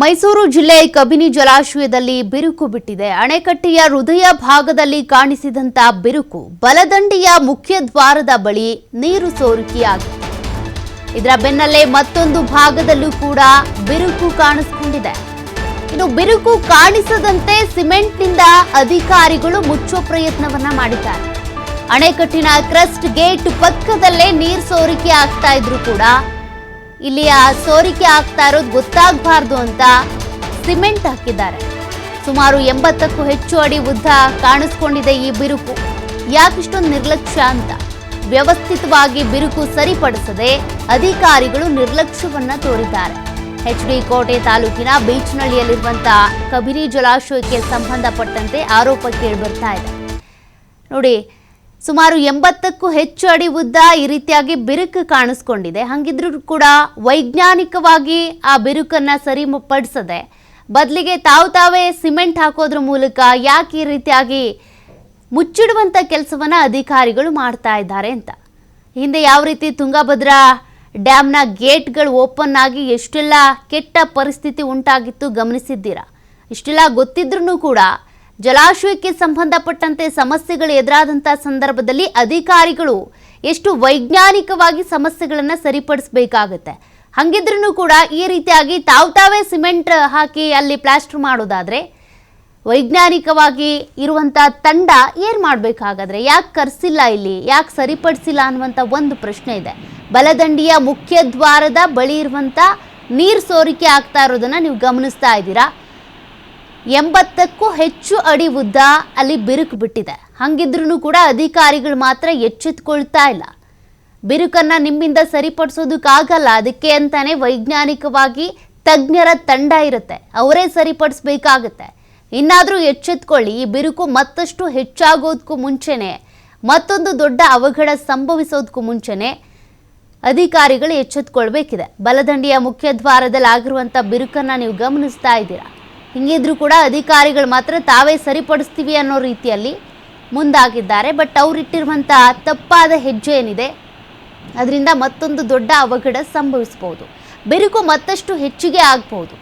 ಮೈಸೂರು ಜಿಲ್ಲೆ ಕಬಿನಿ ಜಲಾಶಯದಲ್ಲಿ ಬಿರುಕು ಬಿಟ್ಟಿದೆ. ಅಣೆಕಟ್ಟೆಯ ಹೃದಯ ಭಾಗದಲ್ಲಿ ಕಾಣಿಸಿದಂತ ಬಿರುಕು ಬಲದಂಡಿಯ ಮುಖ್ಯ ದ್ವಾರದ ಬಳಿ ನೀರು ಸೋರಿಕೆಯಾಗಿದೆ. ಇದರ ಬೆನ್ನಲ್ಲೇ ಮತ್ತೊಂದು ಭಾಗದಲ್ಲೂ ಕೂಡ ಬಿರುಕು ಕಾಣಿಸಿಕೊಂಡಿದೆ. ಇನ್ನು ಬಿರುಕು ಕಾಣಿಸದಂತೆ ಸಿಮೆಂಟ್ನಿಂದ ಅಧಿಕಾರಿಗಳು ಮುಚ್ಚುವ ಪ್ರಯತ್ನವನ್ನ ಮಾಡಿದ್ದಾರೆ. ಅಣೆಕಟ್ಟಿನ ಕ್ರಸ್ಟ್ ಗೇಟ್ ಪಕ್ಕದಲ್ಲೇ ನೀರು ಸೋರಿಕೆ ಆಗ್ತಾ ಇದ್ರು ಕೂಡ ಇಲ್ಲಿ ಆ ಸೋರಿಕೆ ಆಗ್ತಾ ಇರೋದು ಗೊತ್ತಾಗಬಾರ್ದು ಅಂತ ಸಿಮೆಂಟ್ ಹಾಕಿದ್ದಾರೆ. ಸುಮಾರು ಎಂಬತ್ತಕ್ಕೂ ಹೆಚ್ಚು ಅಡಿ ಉದ್ದ ಕಾಣಿಸ್ಕೊಂಡಿದೆ ಈ ಬಿರುಕು. ಯಾಕಿಷ್ಟೊಂದು ನಿರ್ಲಕ್ಷ್ಯ ಅಂತ. ವ್ಯವಸ್ಥಿತವಾಗಿ ಬಿರುಕು ಸರಿಪಡಿಸದೆ ಅಧಿಕಾರಿಗಳು ನಿರ್ಲಕ್ಷ್ಯವನ್ನ ತೋರಿದ್ದಾರೆ. ಎಚ್ ಡಿ ಕೋಟೆ ತಾಲೂಕಿನ ಬೀಚ್ನಳ್ಳಿಯಲ್ಲಿರುವಂತಹ ಕಬಿರಿ ಜಲಾಶಯಕ್ಕೆ ಸಂಬಂಧಪಟ್ಟಂತೆ ಆರೋಪ ಕೇಳಿಬರ್ತಾ ಇದೆ. ನೋಡಿ ಸುಮಾರು ಎಂಬತ್ತಕ್ಕೂ ಹೆಚ್ಚು ಅಡಿ ಉದ್ದ ಈ ರೀತಿಯಾಗಿ ಬಿರುಕು ಕಾಣಿಸ್ಕೊಂಡಿದೆ. ಹಾಗಿದ್ರೂ ಕೂಡ ವೈಜ್ಞಾನಿಕವಾಗಿ ಆ ಬಿರುಕನ್ನ ಸರಿಪಡಿಸದೆ ಬದಲಿಗೆ ತಾವು ತಾವೇ ಸಿಮೆಂಟ್ ಹಾಕೋದ್ರ ಮೂಲಕ ಯಾಕೆ ಈ ರೀತಿಯಾಗಿ ಮುಚ್ಚಿಡುವಂಥ ಕೆಲಸವನ್ನ ಅಧಿಕಾರಿಗಳು ಮಾಡ್ತಾ ಇದ್ದಾರೆ ಅಂತ. ಹಿಂದೆ ಯಾವ ರೀತಿ ತುಂಗಭದ್ರಾ ಡ್ಯಾಮ್ನ ಗೇಟ್ಗಳು ಓಪನ್ ಆಗಿ ಎಷ್ಟೆಲ್ಲ ಕೆಟ್ಟ ಪರಿಸ್ಥಿತಿ ಉಂಟಾಗಿತ್ತು ಗಮನಿಸಿದ್ದೀರಾ? ಇಷ್ಟೆಲ್ಲ ಗೊತ್ತಿದ್ರೂ ಕೂಡ ಜಲಾಶಯಕ್ಕೆ ಸಂಬಂಧಪಟ್ಟಂತೆ ಸಮಸ್ಯೆಗಳು ಎದುರಾದಂತಹ ಸಂದರ್ಭದಲ್ಲಿ ಅಧಿಕಾರಿಗಳು ಎಷ್ಟು ವೈಜ್ಞಾನಿಕವಾಗಿ ಸಮಸ್ಯೆಗಳನ್ನು ಸರಿಪಡಿಸಬೇಕಾಗುತ್ತೆ. ಹಂಗಿದ್ರೂ ಕೂಡ ಈ ರೀತಿಯಾಗಿ ತಾವು ತಾವೇ ಸಿಮೆಂಟ್ ಹಾಕಿ ಅಲ್ಲಿ ಪ್ಲಾಸ್ಟರ್ ಮಾಡೋದಾದ್ರೆ ವೈಜ್ಞಾನಿಕವಾಗಿ ಇರುವಂಥ ತಂಡ ಏನು ಮಾಡಬೇಕಾಗಾದ್ರೆ ಯಾಕೆ ಕರೆಸಿಲ್ಲ ಇಲ್ಲಿ, ಯಾಕೆ ಸರಿಪಡಿಸಿಲ್ಲ ಅನ್ನುವಂಥ ಒಂದು ಪ್ರಶ್ನೆ ಇದೆ. ಬಲದಂಡಿಯ ಮುಖ್ಯ ದ್ವಾರದ ಬಳಿ ಇರುವಂಥ ನೀರು ಸೋರಿಕೆ ಆಗ್ತಾ ಇರೋದನ್ನ ನೀವು ಗಮನಿಸ್ತಾ ಇದ್ದೀರಾ? ಎಂಬತ್ತಕ್ಕೂ ಹೆಚ್ಚು ಅಡಿ ಉದ್ದ ಅಲ್ಲಿ ಬಿರುಕು ಬಿಟ್ಟಿದೆ. ಹಂಗಿದ್ರೂ ಕೂಡ ಅಧಿಕಾರಿಗಳು ಮಾತ್ರ ಎಚ್ಚೆತ್ಕೊಳ್ತಾ ಇಲ್ಲ. ಬಿರುಕನ್ನ ನಿಮ್ಮಿಂದ ಸರಿಪಡಿಸೋದಕ್ಕಾಗಲ್ಲ, ಅದಕ್ಕೆ ಅಂತಾನೆ ವೈಜ್ಞಾನಿಕವಾಗಿ ತಜ್ಞರ ತಂಡ ಇರುತ್ತೆ. ಅವರೇ ಸರಿಪಡಿಸ್ಬೇಕಾಗತ್ತೆ. ಇನ್ನಾದರೂ ಎಚ್ಚೆತ್ಕೊಳ್ಳಿ, ಈ ಬಿರುಕು ಮತ್ತಷ್ಟು ಹೆಚ್ಚಾಗೋದಕ್ಕೂ ಮುಂಚೆನೆ, ಮತ್ತೊಂದು ದೊಡ್ಡ ಅವಘಡ ಸಂಭವಿಸೋದಕ್ಕೂ ಮುಂಚೆನೆ ಅಧಿಕಾರಿಗಳು ಎಚ್ಚೆತ್ಕೊಳ್ಬೇಕಿದೆ. ಬಲದಂಡಿಯ ಮುಖ್ಯ ದ್ವಾರದಲ್ಲಿ ಆಗಿರುವಂಥ ಬಿರುಕನ್ನು ನೀವು ಗಮನಿಸ್ತಾ ಇದ್ದೀರಾ? ಹಿಂಗಿದ್ರೂ ಕೂಡ ಅಧಿಕಾರಿಗಳು ಮಾತ್ರ ತಾವೇ ಸರಿಪಡಿಸ್ತೀವಿ ಅನ್ನೋ ರೀತಿಯಲ್ಲಿ ಮುಂದಾಗಿದ್ದಾರೆ. ಬಟ್ ಅವರಿಟ್ಟಿರುವಂಥ ತಪ್ಪಾದ ಹೆಜ್ಜೆ ಏನಿದೆ? ಅದರಿಂದ ಮತ್ತೊಂದು ದೊಡ್ಡ ಅವಘಡ ಸಂಭವಿಸಬಹುದು ಬಿರುಕು ಮತ್ತಷ್ಟು ಹೆಚ್ಚಿಗೆ ಆಗಬಹುದು